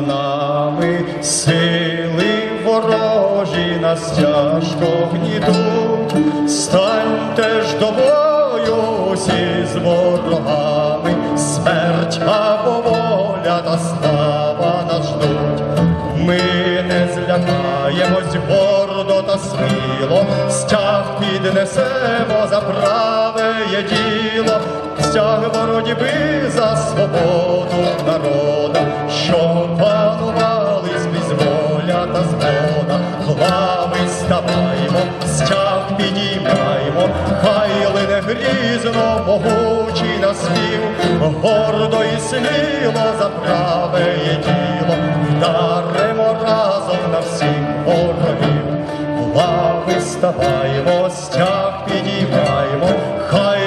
Нами. Сили ворожі нас тяжко гнітуть, станьте ж до бою всі з ворогами, смерть або воля та слава нас ждуть. Ми не злякаємось гордо та сміло, стяг піднесемо за праве є діло, стяг боротьби за свободу народа, що панували скрізь воля та згода, глави ставаймо, стяг підіймаймо, хай лине грізно, могучий на спів, гордо і сміло за праве є діло, вдаримо разом на всіх ворогів. Лави ставаймо, стяг підіймаймо, хай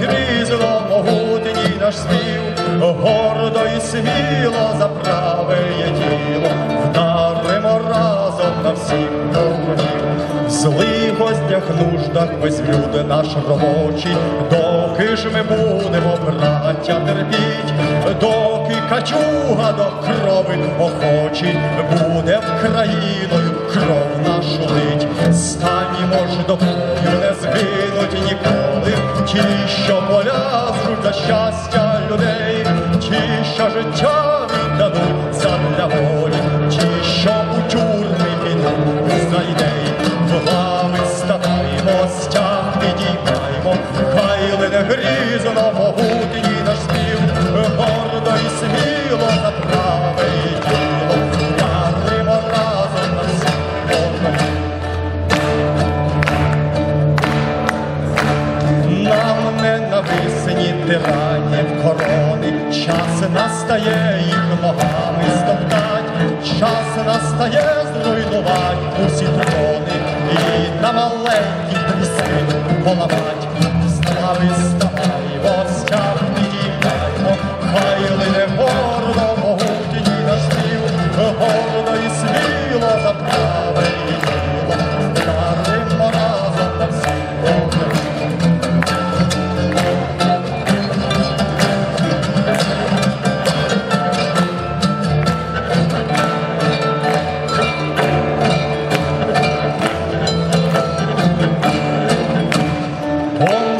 лине могутній наш спів, гордо і сміло за праве є діло, вдаримо разом на всіх ворогів. В злих гостях нуждах весь люди наш робочий, доки ж ми будемо, браття, терпіть, доки качуга до крови охочий, буде Вкраїною кров щастя людей, ті, що життя віддадуть задля волі, Ненависні тиранів корони, час настає їх ногами стоптать, час настає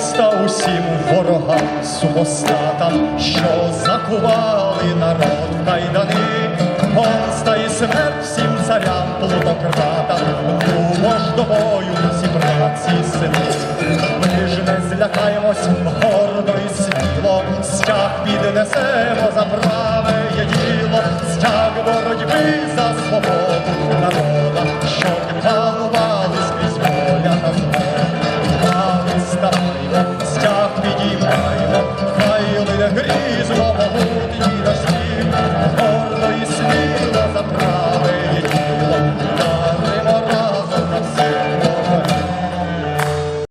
Помста усім ворогам, супостатам, що закували народ в кайдани, помста і смерть всім царям, плутократам, ну ж до бою всі братці й сини. Ми ж не злякаємось гордо і сміло, стяг піднесемо за праве діло, стяг боротьби за свободу